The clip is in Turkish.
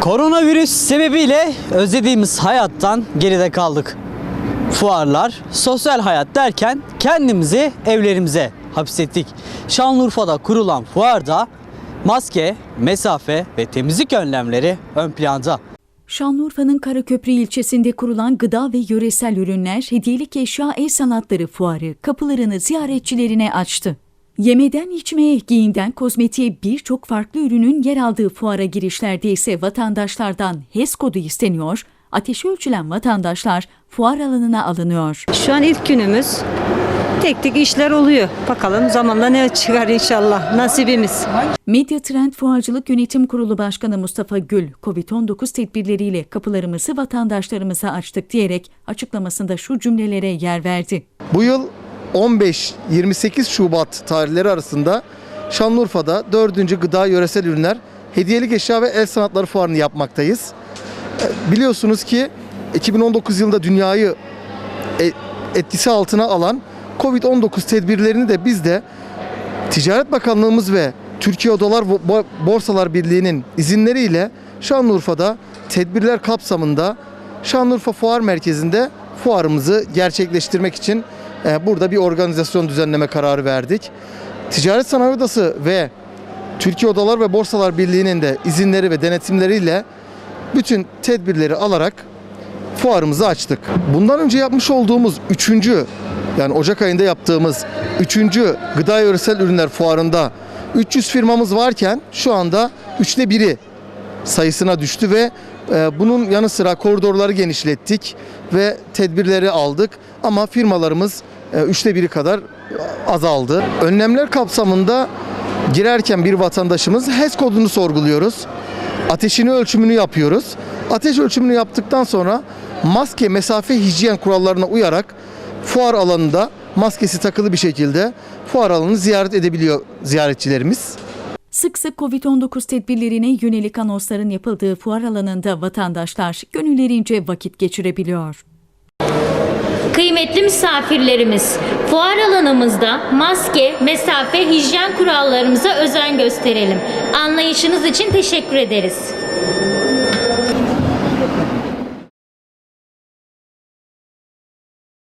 Koronavirüs sebebiyle özlediğimiz hayattan geride kaldık. Fuarlar, sosyal hayat derken kendimizi evlerimize hapsettik. Şanlıurfa'da kurulan fuarda maske, mesafe ve temizlik önlemleri ön planda. Şanlıurfa'nın Karaköprü ilçesinde kurulan gıda ve yöresel ürünler hediyelik eşya el sanatları fuarı kapılarını ziyaretçilerine açtı. Yemeden içmeye, giyimden kozmetiğe birçok farklı ürünün yer aldığı fuara girişlerde ise vatandaşlardan HES kodu isteniyor, ateşi ölçülen vatandaşlar fuar alanına alınıyor. Şu an ilk günümüz. Tek tek işler oluyor. Bakalım zamanla ne çıkar inşallah. Nasibimiz. Medya Trend Fuarcılık Yönetim Kurulu Başkanı Mustafa Gül, COVID-19 tedbirleriyle kapılarımızı vatandaşlarımıza açtık diyerek açıklamasında şu cümlelere yer verdi. Bu yıl 15-28 Şubat tarihleri arasında Şanlıurfa'da 4. Gıda Yöresel Ürünler Hediyelik Eşya ve El Sanatları Fuarı'nı yapmaktayız. E, Biliyorsunuz ki 2019 yılında dünyayı e- etkisi altına alan Covid-19 tedbirlerini de biz de Ticaret Bakanlığımız ve Türkiye Odalar Bo- Bo- Borsalar Birliği'nin izinleriyle Şanlıurfa'da tedbirler kapsamında Şanlıurfa Fuar Merkezi'nde fuarımızı gerçekleştirmek için burada bir organizasyon düzenleme kararı verdik. Ticaret Sanayi Odası ve Türkiye Odalar ve Borsalar Birliği'nin de izinleri ve denetimleriyle bütün tedbirleri alarak fuarımızı açtık. Bundan önce yapmış olduğumuz üçüncü yani Ocak ayında yaptığımız üçüncü gıda yöresel ürünler fuarında 300 firmamız varken şu anda üçte biri sayısına düştü ve bunun yanı sıra koridorları genişlettik ve tedbirleri aldık ama firmalarımız e, üçte biri kadar azaldı. Önlemler kapsamında girerken bir vatandaşımız HES kodunu sorguluyoruz. Ateşini ölçümünü yapıyoruz. Ateş ölçümünü yaptıktan sonra maske, mesafe, hijyen kurallarına uyarak fuar alanında maskesi takılı bir şekilde fuar alanını ziyaret edebiliyor ziyaretçilerimiz. Sık sık COVID-19 tedbirlerine yönelik anonsların yapıldığı fuar alanında vatandaşlar gönüllerince vakit geçirebiliyor. Kıymetli misafirlerimiz, fuar alanımızda maske, mesafe, hijyen kurallarımıza özen gösterelim. Anlayışınız için teşekkür ederiz.